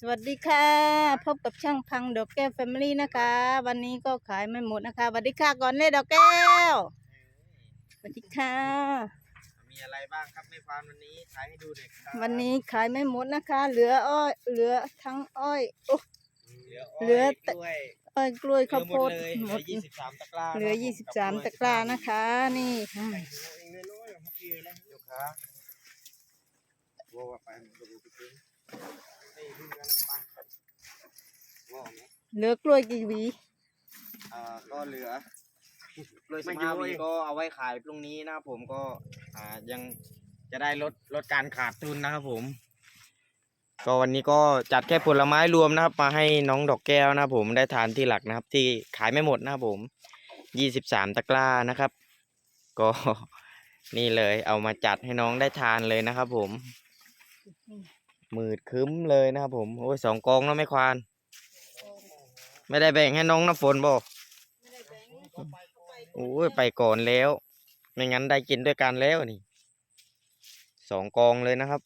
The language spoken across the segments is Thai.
สวัสดีค่ะ พบกับช่างพังดอกแก้วแฟมิลี่นะคะ วันนี้ก็ขายไม่หมดนะคะสวัสดีค่ะก่อนเลยดอกแก้วสวัสดีค่ะ มีอะไรบ้างครับแม่ควานวันนี้ขายให้ดูหน่อยครับวันนี้ขายไม่หมดนะคะ เหลืออ้อยเหลือทั้งอ้อยโอ้เหลือเหลือแต่กล้วยอ้อยกล้วยเหลืข้าอวหมโพดดเลยหเหมลือดยี่สิบสามตะกร้าเหลือครับยี่สิบผสามกับตะกร้านะคะ นี่ค่ะเองเลยน้อยๆเมื่อกี้แล้วลูกค้าว่าว่าไปมันก็ดูไปถึง ไม่รู้กันไปว่าไงเหลือกล้วยกี่หวีอ่าก็เหลือเลยสิบห้าวีก็เอาไว้ขายพรุ่งนี้นะครับผมก็อ่ายังจะได้ลดลดการขาดทุนนะครับผม ก็วันนี้ก็จัดแค่ผลไม้รวมนะครับ มาให้น้องดอกแก้วนะครับผมได้ทานที่หลักนะครับ ที่ขายไม่หมดนะครับผมยี่สิบสามตะกร้านะครับ ก็นี่เลยเอามาจัดให้น้องได้ทานเลยนะครับผม มืดครึ้มเลยนะครับผม โอ้ยสองกองแล้วไม่ควาน ไม่ได้แบ่งให้น้องน้ำฝนบ่โอ้ยไปก่อนแล้ว ไม่งั้นได้กินด้วยกันแล้วนี่สองกองเลยนะครับ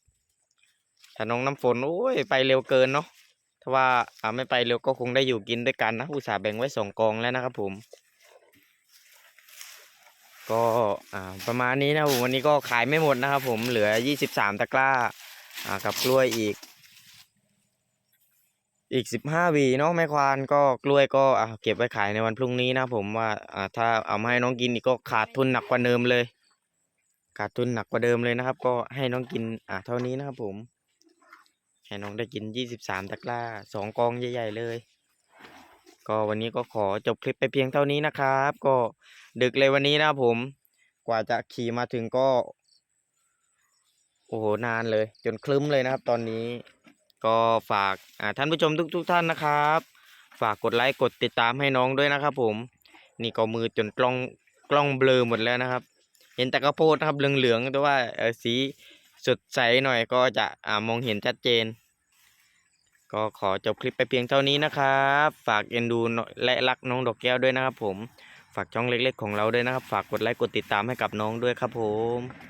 ถ้าน้องน้ำฝนโอ้ยไปเร็วเกินเนาะ ถ้าว่าอ่าไม่ไปเร็วก็คงได้อยู่กินด้วยกันนะอุตส่าห์แบ่งไว้สองกองแล้วนะครับผม ก็อ่าประมาณนี้นะครับผมวันนี้ก็ขายไม่หมดนะครับผมเหลือยี่สิบสามตะกร้า อ่ากับกล้วยอีก อีกสิบห้าวีเนาะแม่ควานก็กล้วยก็อ่าเก็บไว้ขายในวันพรุ่งนี้นะผมว่าอ่าถ้าเอามาให้น้องกินอีกก็ขาดทุนหนักกว่าเดิมเลย ขาดทุนหนักกว่าเดิมเลยนะครับ ก็ให้น้องกินอ่าเท่านี้นะครับผมให้น้องได้กินยี่สิบสามตะกร้าสองกองใหญ่ ๆ เลย ก็วันนี้ก็ขอจบคลิปไปเพียงเท่านี้นะครับ ก็ดึกเลยวันนี้นะครับผม กว่าจะขี่มาถึงก็ โอ้โหนานเลย จนคลึ้มเลยนะครับ ตอนนี้ก็ฝากท่านผู้ชมทุก ๆ ท่านนะครับ ฝากกดไลค์กดติดตามให้น้องด้วยนะครับ ผม นี่ก็มือจนกล้องกล้องเบลอหมดแล้วนะครับ เห็นแต่ข้าวโพดนะครับเหลืองๆแต่ว่าเออสีสดใสหน่อยก็จะอมองเห็นชัดเจน ก็ขอจบคลิปไปเพียงเท่านี้นะครับ ฝากเอ็นดูและรักน้องดอกแก้วด้วยนะครับ ผม ฝากช่องเล็ก ๆ ของเราด้วยนะครับ ฝากกดไลค์กดติดตามให้กับน้องด้วยครับผม